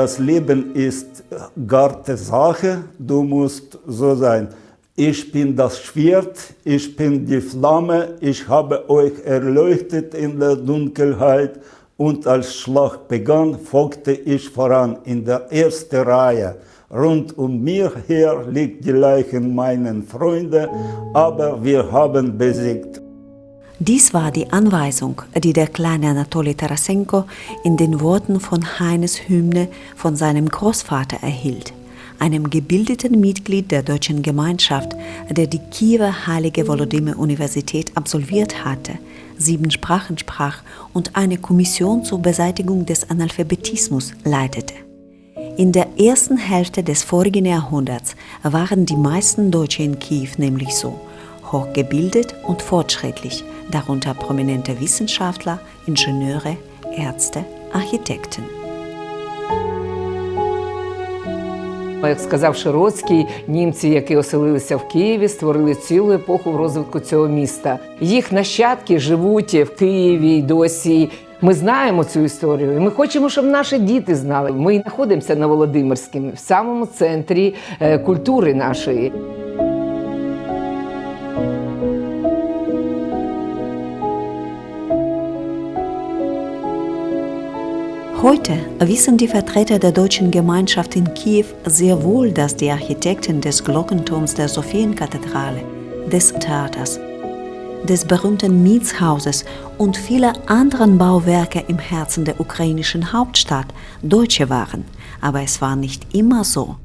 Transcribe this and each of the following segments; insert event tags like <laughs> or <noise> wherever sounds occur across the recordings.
das Leben ist harte Sache, du musst so sein. Ich bin das Schwert, ich bin die Flamme, ich habe euch erleuchtet in der Dunkelheit und als Schlacht begann, folgte ich voran in der ersten Reihe. Rund um mir her liegt die Leichen meiner Freunde, aber wir haben besiegt. Dies war die Anweisung, die der kleine Anatoli Tarasenko in den Worten von Heines Hymne von seinem Großvater erhielt, einem gebildeten Mitglied der deutschen Gemeinschaft, der die Kiewer Heilige Volodymyr Universität absolviert hatte, sieben Sprachen sprach und eine Kommission zur Beseitigung des Analphabetismus leitete. In der ersten Hälfte des vorigen Jahrhunderts waren die meisten Deutsche in Kiew nämlich so hochgebildet und fortschrittlich, darunter prominente Wissenschaftler, Ingenieure, Ärzte, Architekten. Як сказав Широцький, німці, які оселилися в Києві, створили цілу епоху в розвитку цього міста. Їх нащадки живуть в Києві й досі. Ми знаємо цю історію, ми хочемо, щоб наші діти знали. Ми знаходимося на Володимирському, в самому центрі е, культури нашої. Heute wissen die Vertreter der deutschen Gemeinschaft in Kiew sehr wohl, dass die Architekten des Glockenturms der Sophienkathedrale, des Theaters, des berühmten Mietshauses und vieler anderen Bauwerke im Herzen der ukrainischen Hauptstadt Deutsche waren. Aber es war nicht immer so.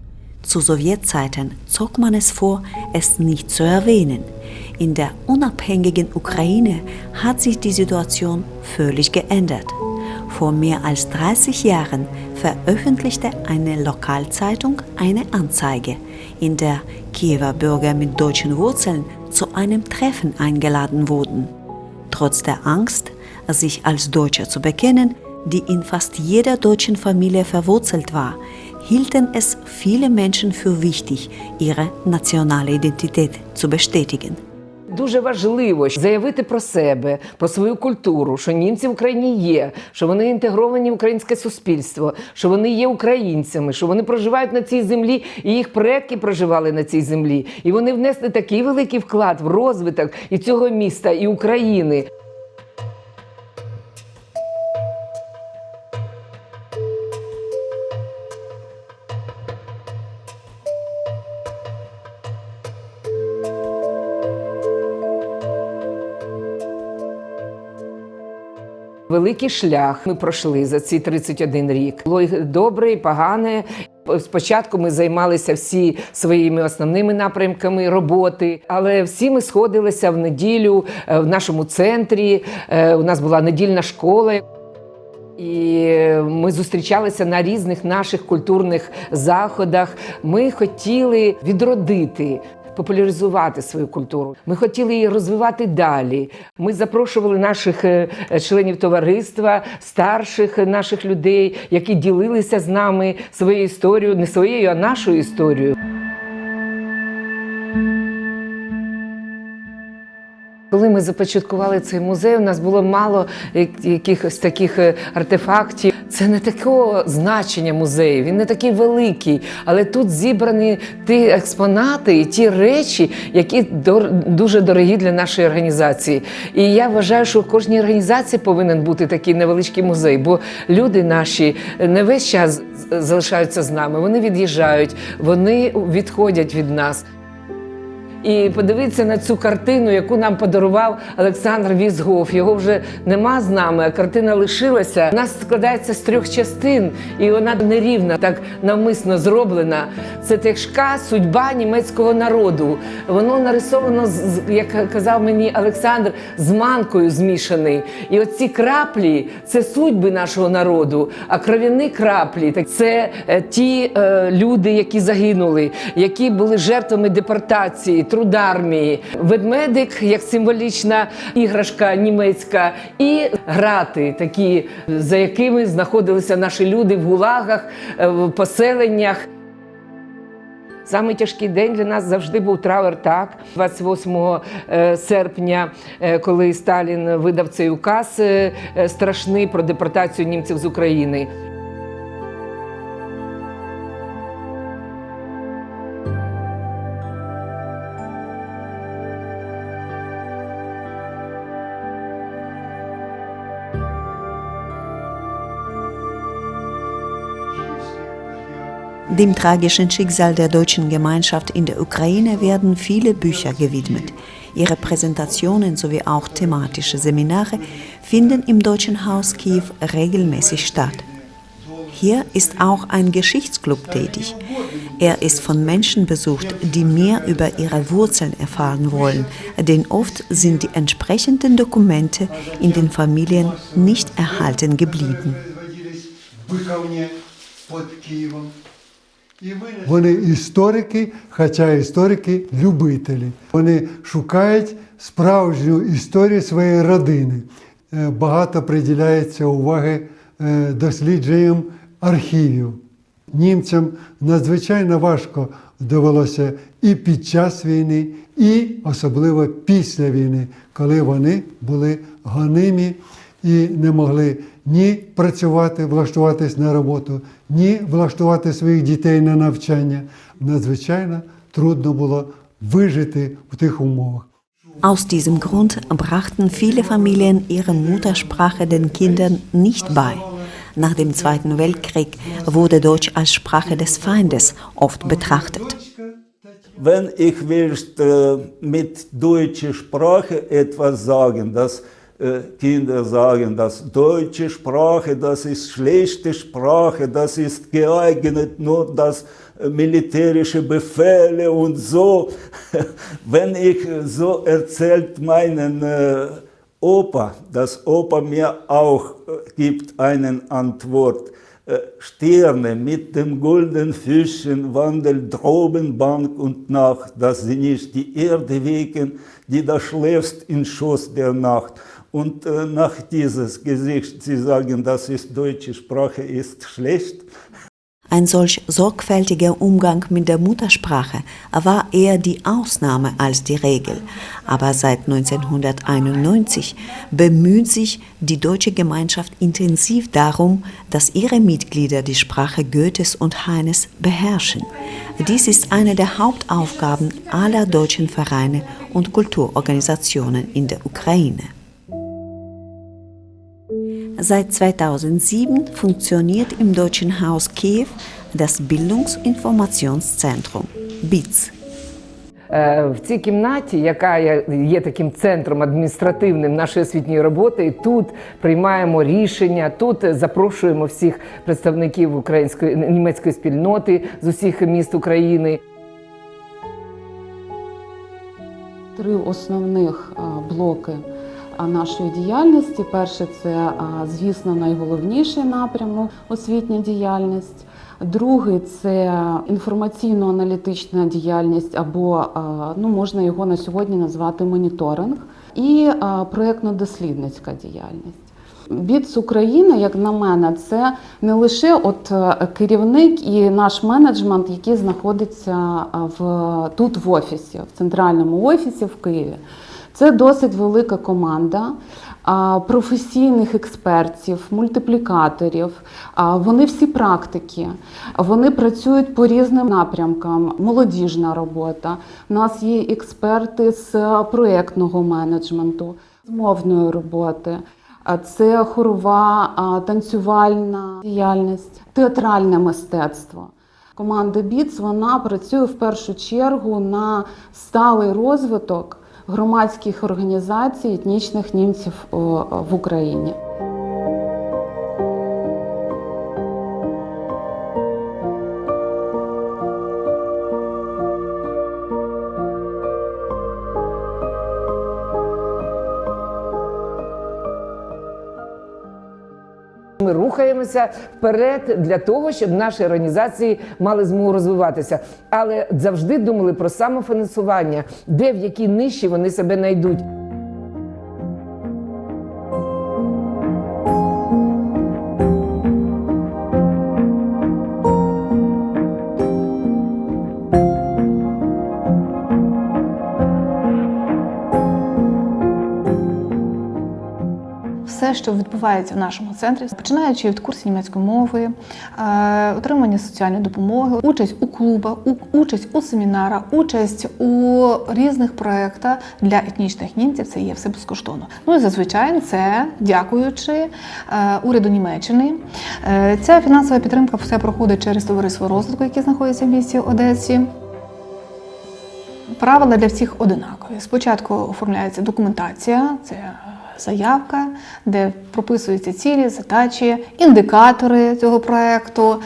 Zu Sowjetzeiten zog man es vor, es nicht zu erwähnen. In der unabhängigen Ukraine hat sich die Situation völlig geändert. Vor mehr als 30 Jahren veröffentlichte eine Lokalzeitung eine Anzeige, in der Kiewer Bürger mit deutschen Wurzeln zu einem Treffen eingeladen wurden. Trotz der Angst, sich als Deutscher zu bekennen, die in fast jeder deutschen Familie verwurzelt war, hielten es viele Menschen für wichtig, ihre nationale Identität zu bestätigen. Дуже важливо заявити про себе, про свою культуру, що німці в Україні є, що вони інтегровані в українське суспільство, що вони є українцями, що вони проживають на цій землі, і їх предки проживали на цій землі. І вони внесли такий великий вклад в розвиток і цього міста, і України. Великий шлях ми пройшли за ці 31 рік. Було і добре, і погане. Спочатку ми займалися всі своїми основними напрямками роботи, але всі ми сходилися в неділю е, в нашому центрі. Е, У нас була недільна школа. І ми зустрічалися на різних наших культурних заходах. Ми хотіли відродити. Популяризувати свою культуру. Ми хотіли її розвивати далі. Ми запрошували наших е, членів товариства, старших наших людей, які ділилися з нами своєю історією, не своєю, а нашою історією. Коли ми започаткували цей музей, у нас було мало якихось таких е, артефактів. Це не такого значення музею, він не такий великий, але тут зібрані ті експонати і ті речі, які дуже дорогі для нашої організації. І я вважаю, що в кожній організації повинен бути такий невеличкий музей, бо люди наші не весь час залишаються з нами. Вони від'їжджають, вони відходять від нас. І подивіться на цю картину, яку нам подарував Олександр Візгов. Його вже нема з нами, а картина лишилася. Нас складається з трьох частин, і вона нерівна, так навмисно зроблена. Це тяжка судьба німецького народу. Воно нарисовано, як казав мені Олександр, з манкою змішаний. І оці краплі це судьби нашого народу. А кров'яні краплі так це е, ті е, люди, які загинули, які були жертвами депортації, трудармії. Ведмедик як символічна іграшка німецька, і грати, такі, за якими знаходилися наші люди в гулагах, е, в поселеннях. Самий тяжкий день для нас завжди був трауер так. 28 е, серпня, е, коли Сталін видав цей указ страшний про депортацію німців з України. Dem tragischen Schicksal der deutschen Gemeinschaft in der Ukraine werden viele Bücher gewidmet. Ihre Präsentationen sowie auch thematische Seminare finden im Deutschen Haus Kiew regelmäßig statt. Hier ist auch ein Geschichtsclub tätig. Er ist von Menschen besucht, die mehr über ihre Wurzeln erfahren wollen, denn oft sind die entsprechenden Dokumente in den Familien nicht erhalten geblieben. Вони історики, хоча історики-любителі. Вони шукають справжню історію своєї родини. Е, Багато приділяється уваги е, дослідженням архівів. Німцям надзвичайно важко довелося і під час війни, і особливо після війни, коли вони були гонимі і не могли ні працювати, влаштуватись на роботу, ні влаштувати своїх дітей на навчання. Надзвичайно трудно було вижити в тих умовах. Aus diesem Grund brachten viele Familien ihre Muttersprache den Kindern nicht bei. Nach dem Zweiten Weltkrieg wurde Deutsch als Sprache des Feindes oft betrachtet. Wenn ich will äh, mit deutscher Sprache etwas sagen, dass äh, Kinder sagen, dass deutsche Sprache, das ist schlechte Sprache, das ist geeignet nur das äh, militärische Befehle und so. <laughs> Wenn ich so erzählt meinen äh, Opa, dass Opa mir auch äh, gibt einen Antwort. Äh, Sterne mit dem goldenen Fischen wandeln droben Bank und Nacht, dass sie nicht die Erde wegen, die da schläfst in Schoß der Nacht. Und äh, nach dieses Gesicht, sie sagen, das ist deutsche Sprache, ist schlecht. Ein solch sorgfältiger Umgang mit der Muttersprache war eher die Ausnahme als die Regel. Aber seit 1991 bemüht sich die deutsche Gemeinschaft intensiv darum, dass ihre Mitglieder die Sprache Goethes und Heines beherrschen. Dies ist eine der Hauptaufgaben aller deutschen Vereine und Kulturorganisationen in der Ukraine. Seit 2007 funktioniert im Deutschen Haus Kiew das Bildungsinformationszentrum BITS. Е, В цій кімнаті, яка є- таким центром адміністративним нашої освітньої роботи, і тут приймаємо рішення, тут е, запрошуємо всіх представників української німецької спільноти з усіх міст України. Три основних блоки а, нашої діяльності. Перше це, звісно, найголовніший напрямок освітня діяльність. Другий це інформаційно-аналітична діяльність, або ну, можна його на сьогодні назвати моніторинг, і проєктно-дослідницька діяльність. Біц України, як на мене, це не лише от е, керівник і наш менеджмент, який знаходиться в тут в офісі, в центральному офісі в Києві. Це досить велика команда професійних експертів, мультиплікаторів. Вони всі практики, вони працюють по різним напрямкам. Молодіжна робота. У нас є експерти з проєктного менеджменту, з мовної роботи. Це хорова, танцювальна діяльність, театральне мистецтво. Команда БІЦ вона працює в першу чергу на сталий розвиток громадських організацій етнічних німців в Україні. Рухаємося вперед для того, щоб наші організації мали змогу розвиватися. Але завжди думали про самофінансування, де в якій ниші вони себе знайдуть. Що відбувається в нашому центрі, починаючи від курсів німецької мови, е, отримання соціальної допомоги, участь у клубах, участь у семінарах, участь у різних проєктах для етнічних німців. Це є все безкоштовно. Ну і зазвичай це дякуючи е, уряду Німеччини. Е, Ця фінансова підтримка все проходить через товариство розвитку, яке знаходиться в місті Одесі. Правила для всіх одинакові. Спочатку оформляється документація, це заявка, де прописуються цілі, задачі, індикатори цього проекту.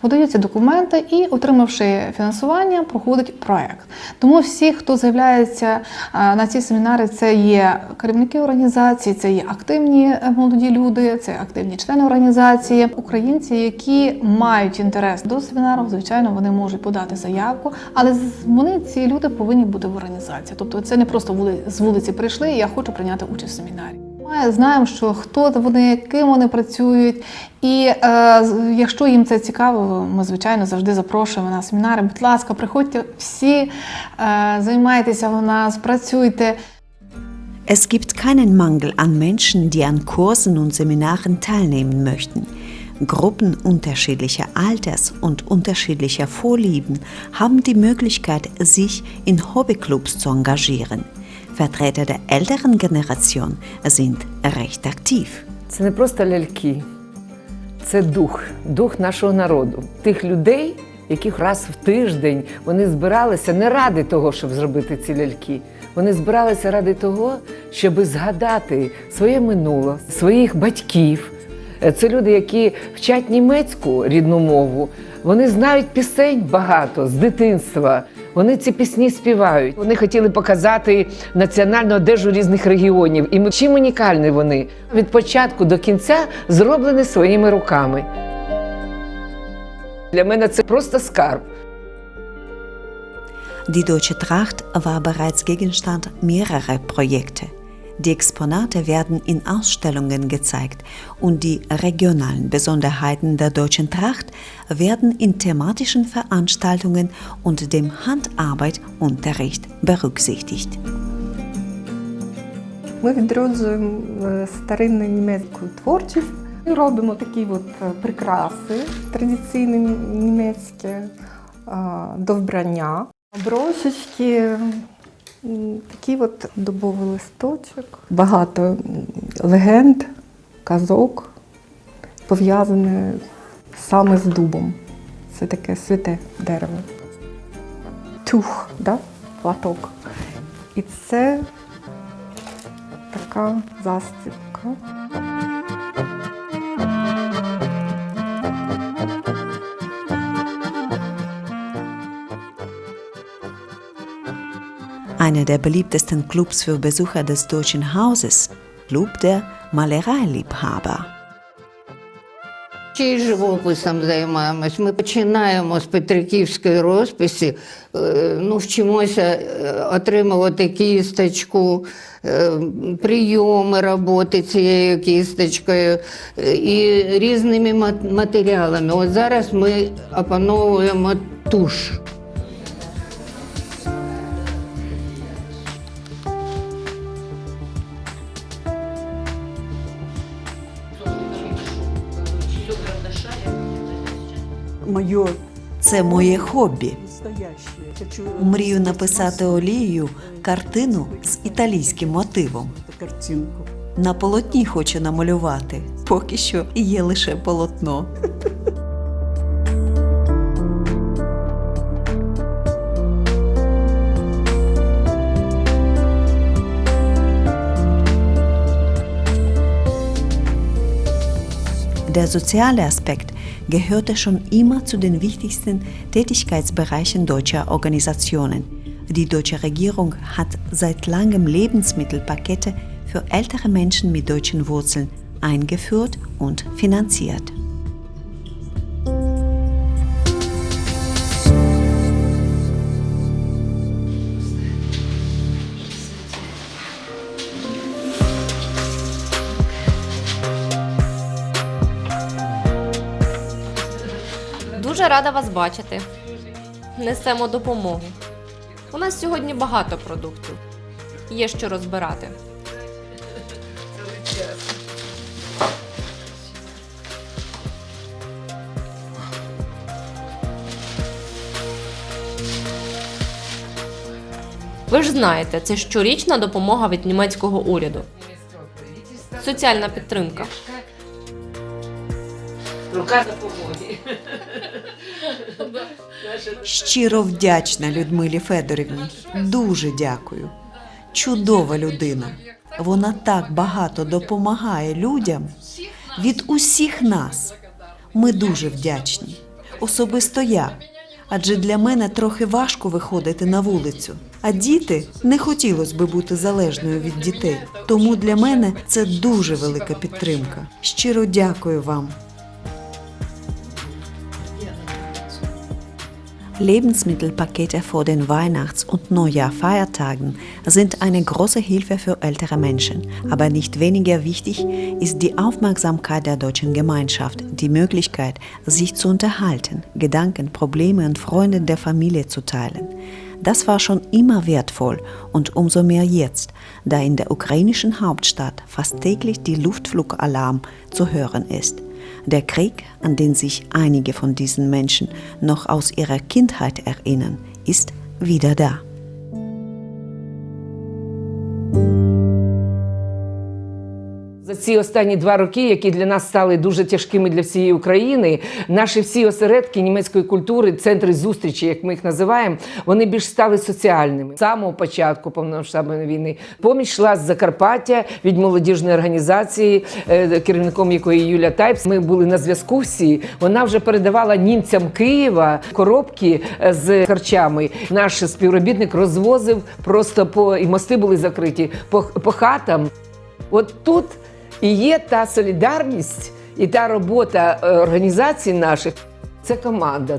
Подаються документи і, отримавши фінансування, проходить проект. Тому всі, хто з'являється на ці семінари, це є керівники організації, це є активні е, молоді люди, це активні члени організації, українці, які мають інтерес до семінару, звичайно, вони можуть подати заявку, але вони ці люди повинні бути в організації. Тобто, це не просто з вулиці прийшли. Я хочу прийняти участь в семінарі. Ми знаємо, що хто вони, ким вони працюють, і е, з- якщо їм це цікаво, ми звичайно завжди запрошуємо на семінари. Будь ласка, приходьте всі, е, займайтеся у нас, працюйте. Es gibt keinen Mangel an Menschen, die an Kursen und Seminaren teilnehmen möchten. Gruppen unterschiedlicher Alters und unterschiedlicher Vorlieben haben die Möglichkeit, sich in Hobbyclubs zu engagieren. Vertreter der älteren Generation sind recht aktiv. Це не просто ляльки, це дух, дух нашого народу, тих людей, яких раз в тиждень вони збиралися не ради того, щоб зробити ці ляльки. Вони збиралися ради того, щоб згадати своє минуле, своїх батьків. Це люди, які вчать німецьку рідну мову. Вони знають пісень багато з дитинства. Вони ці пісні співають. Вони хотіли показати національну одежу різних регіонів. І чим унікальні вони від початку до кінця зроблені своїми руками. Для мене це просто скарб. Die Deutsche Tracht war bereits Gegenstand mehrerer Projekte. Die Exponate werden in Ausstellungen gezeigt und die regionalen Besonderheiten der deutschen Tracht werden in thematischen Veranstaltungen und dem Handarbeitunterricht berücksichtigt. Ми відроджуємо е, старинну німецьку творчість і робимо такі от е, прикраси традиційні німецькі е, до вбрання. Брошечки, м, такий от дубовий листочок. Багато легенд, казок пов'язані саме з дубом. Це таке святе дерево. Тюх, да? платок. І це така застібка. Einer der beliebtesten Clubs für Besucher des Deutschen Hauses, Club der Malereiliebhaber. Й живописом займаємось. Ми починаємо з Петриківської розписі, е, ну, вчимося е, отримувати кісточку, е, прийоми роботи цією кісточкою е, і різними матеріалами. От зараз ми опановуємо туш. Моє Це моє хобі. Мрію написати олією картину з італійським мотивом. На полотні хочу намалювати. Поки що є лише полотно. Der soziale Aspekt gehörte schon immer zu den wichtigsten Tätigkeitsbereichen deutscher Organisationen. Die deutsche Regierung hat seit langem Lebensmittelpakete für ältere Menschen mit deutschen Wurzeln eingeführt und finanziert. Дуже рада вас бачити. Несемо допомогу. У нас сьогодні багато продуктів. Є що розбирати. Ви ж знаєте, це щорічна допомога від німецького уряду. Соціальна підтримка. Рука допомоги. Щиро вдячна Людмилі Федорівні. Дуже дякую. Чудова людина. Вона так багато допомагає людям від усіх нас. Ми дуже вдячні. Особисто я. Адже для мене трохи важко виходити на вулицю. А діти не хотілося би бути залежною від дітей. Тому для мене це дуже велика підтримка. Щиро дякую вам. Lebensmittelpakete vor den Weihnachts- und Neujahrfeiertagen sind eine große Hilfe für ältere Menschen. Aber nicht weniger wichtig ist die Aufmerksamkeit der deutschen Gemeinschaft, die Möglichkeit, sich zu unterhalten, Gedanken, Probleme und Freunde der Familie zu teilen. Das war schon immer wertvoll und umso mehr jetzt, da in der ukrainischen Hauptstadt fast täglich die Luftflugalarm zu hören ist. Der Krieg, an den sich einige von diesen Menschen noch aus ihrer Kindheit erinnern, ist wieder da. Ці останні два роки, які для нас стали дуже тяжкими для всієї України, наші всі осередки німецької культури, центри зустрічі, як ми їх називаємо, вони більш стали соціальними. З самого початку повномасштабної війни поміч йшла з Закарпаття від молодіжної організації, е, керівником якої Юля Тайпс. Ми були на зв'язку всі. Вона вже передавала німцям Києва коробки е, з харчами. Наш співробітник розвозив просто по і мости були закриті по, по хатам. От тут і є та солідарність, і та робота е, організацій наших це команда.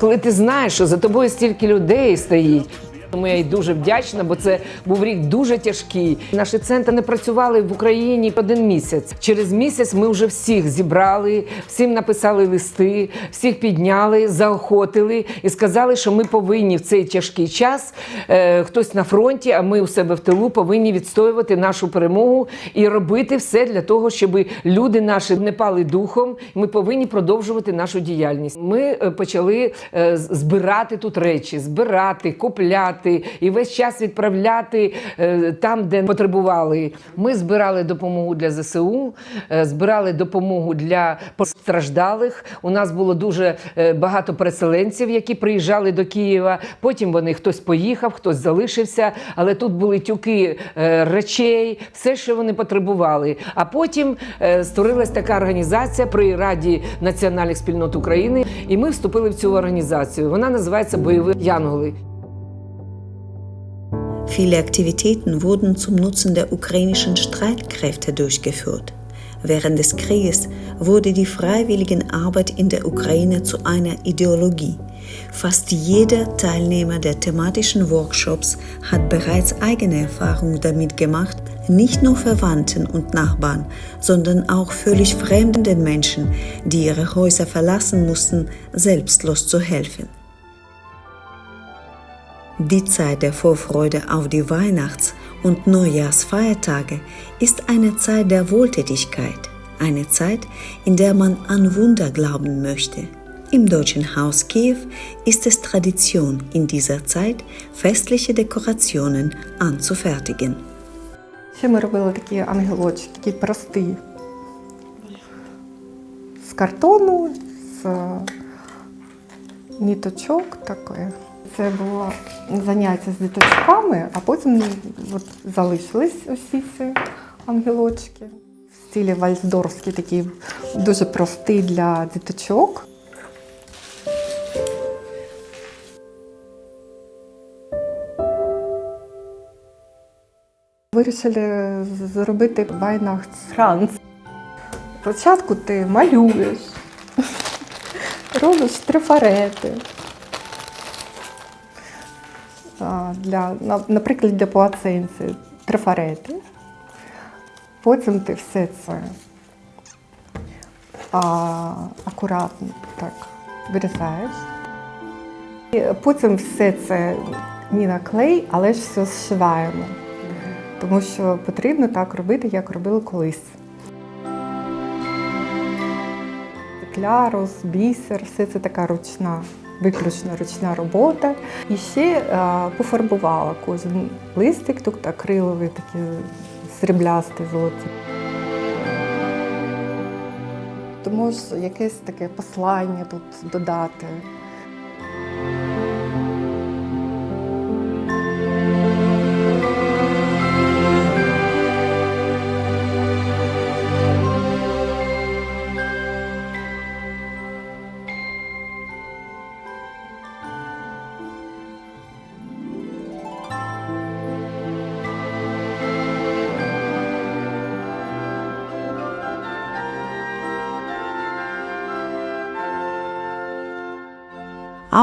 Коли ти знаєш, що за тобою стільки людей стоїть. Тому я й дуже вдячна, бо це був рік дуже тяжкий. Наші центри не працювали в Україні один місяць. Через місяць ми вже всіх зібрали, всім написали листи, всіх підняли, заохотили і сказали, що ми повинні в цей тяжкий час, е, хтось на фронті, а ми у себе в тилу повинні відстоювати нашу перемогу і робити все для того, щоб люди наші не пали духом. Ми повинні продовжувати нашу діяльність. Ми е, почали е, збирати тут речі, збирати, купляти і весь час відправляти е, там, де потребували. Ми збирали допомогу для ЗСУ, е, збирали допомогу для постраждалих. У нас було дуже е, багато переселенців, які приїжджали до Києва. Потім вони хтось поїхав, хтось залишився. Але тут були тюки речей, все, що вони потребували. А потім створилась така організація при Раді національних спільнот України, і ми вступили в цю організацію. Вона називається Бойові Янголи. Viele Aktivitäten wurden zum Nutzen der ukrainischen Streitkräfte durchgeführt. Während des Krieges wurde die Freiwilligenarbeit in der Ukraine zu einer Ideologie. Fast jeder Teilnehmer der thematischen Workshops hat bereits eigene Erfahrungen damit gemacht, nicht nur Verwandten und Nachbarn, sondern auch völlig fremden Menschen, die ihre Häuser verlassen mussten, selbstlos zu helfen. Die Zeit der Vorfreude auf die Weihnachts- und Neujahrsfeiertage ist eine Zeit der Wohltätigkeit, eine Zeit, in der man an Wunder glauben möchte. Im Deutschen Haus Kiew ist es Tradition, in dieser Zeit festliche Dekorationen anzufertigen. Ще ми робили такі ангелочки, такі прості. З картону, з ніточок такої. Це було заняття з діточками, а потім от залишились усі ці ангелочки. В стилі вальсдорфський, такий дуже простий для діточок. Вирішили зробити Weihnachtsfranz. Спочатку ти малюєш, <laughs> робиш трафарети. Для, наприклад, для плаценці трафарети. Потім ти все це а, акуратно так вирізаєш. І потім все це не на клей, але ж все зшиваємо. Тому що потрібно так робити, як робили колись. склярус, бісер, все це така ручна, виключно ручна робота. І ще а, пофарбувала кожен листик, тобто акриловий такі сріблясті золоті. Тому ж якесь таке послання тут додати.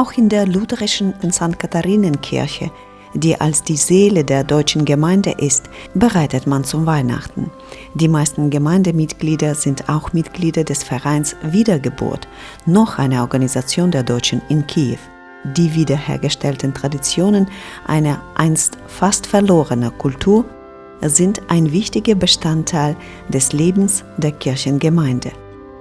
Auch in der lutherischen St. Katharinenkirche, die als die Seele der deutschen Gemeinde ist, bereitet man zum Weihnachten. Die meisten Gemeindemitglieder sind auch Mitglieder des Vereins Wiedergeburt, noch eine Organisation der Deutschen in Kiew. Die wiederhergestellten Traditionen einer einst fast verlorener Kultur sind ein wichtiger Bestandteil des Lebens der Kirchengemeinde.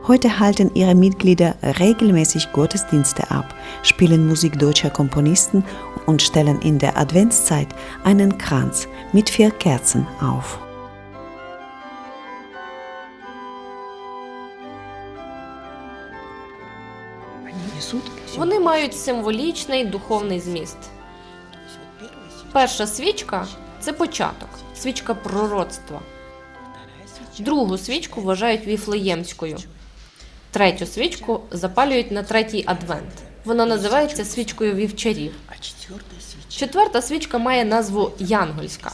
Heute halten ihre Mitglieder regelmäßig Gottesdienste ab, spielen Musik deutscher Komponisten und stellen in der Adventszeit einen Kranz mit vier Kerzen auf. Вони мають символічний духовний зміст. Перша свічка це початок, свічка пророцтва. Другу свічку вважають віфлеємською. Третю свічку запалюють на третій адвент. Вона називається свічкою вівчарів. Четверта свічка має назву Янгольська.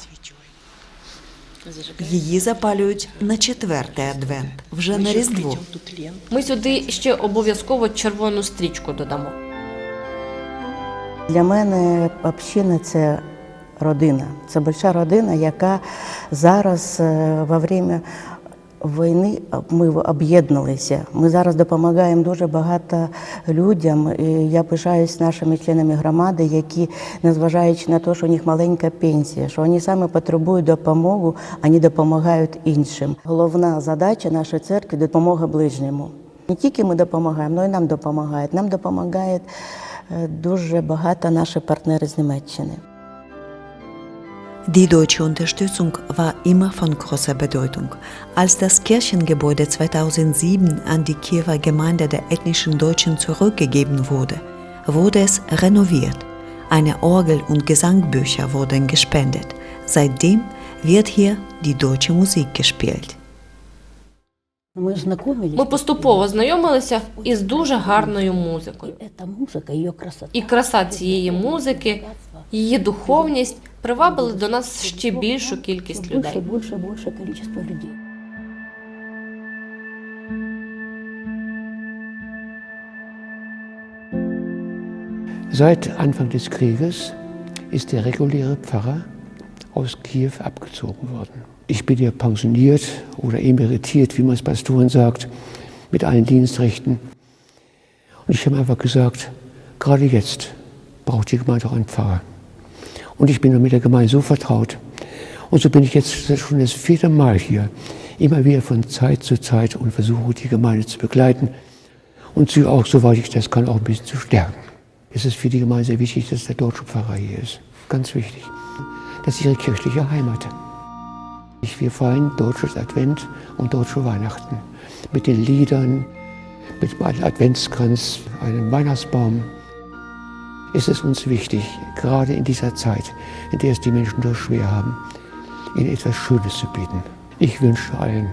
Її запалюють на четвертий адвент, вже на Різдво. Ми сюди ще обов'язково червону стрічку додамо. Для мене община це родина. Це велика родина, яка зараз е, во время війни ми об'єдналися. Ми зараз допомагаємо дуже багато людям. І Я пишаюсь нашими членами громади, які, незважаючи на те, що у них маленька пенсія, що вони саме потребують допомогу, вони допомагають іншим. Головна задача нашої церкви допомога ближньому. Не тільки ми допомагаємо, але й нам допомагають. Нам допомагають е, дуже багато наші партнери з Німеччини. Die deutsche Unterstützung war immer von großer Bedeutung. Als das Kirchengebäude 2007 an die Kiewer Gemeinde der ethnischen Deutschen zurückgegeben wurde, wurde es renoviert. Eine Orgel und Gesangbücher wurden gespendet. Seitdem wird hier die deutsche Musik gespielt. Ми знайомились. Ми поступово знайомилися із дуже гарною музикою. Ця музика, її красота. І краса цієї музики, її духовність привабили до нас ще більшу кількість Більше, людей. більше, більше кількість людей. Seit Anfang des Krieges ist der reguläre Pfarrer aus Kiew abgezogen worden. Ich bin hier pensioniert oder emeritiert, wie man es Pastoren sagt, mit allen Dienstrechten. Und ich habe einfach gesagt, gerade jetzt braucht die Gemeinde auch einen Pfarrer. Und ich bin mit der Gemeinde so vertraut. Und so bin ich jetzt schon das vierte Mal hier, immer wieder von Zeit zu Zeit und versuche die Gemeinde zu begleiten und sie auch, soweit ich das kann, auch ein bisschen zu stärken. Es ist für die Gemeinde sehr wichtig, dass der deutsche Pfarrer hier ist. Ganz wichtig. Das ist ihre kirchliche Heimat. Wir feiern deutsches Advent und deutsche Weihnachten. Mit den Liedern, mit einem Adventskranz, einem Weihnachtsbaum. Es ist uns wichtig, gerade in dieser Zeit, in der es die Menschen so schwer haben, ihnen etwas Schönes zu bieten. Ich wünsche allen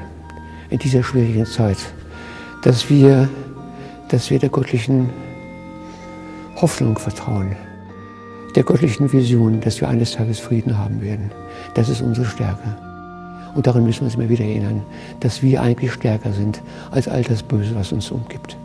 in dieser schwierigen Zeit, dass wir, dass wir der göttlichen Hoffnung vertrauen, der göttlichen Vision, dass wir eines Tages Frieden haben werden. Das ist unsere Stärke. Und daran müssen wir uns immer wieder erinnern, dass wir eigentlich stärker sind als all das Böse, was uns umgibt.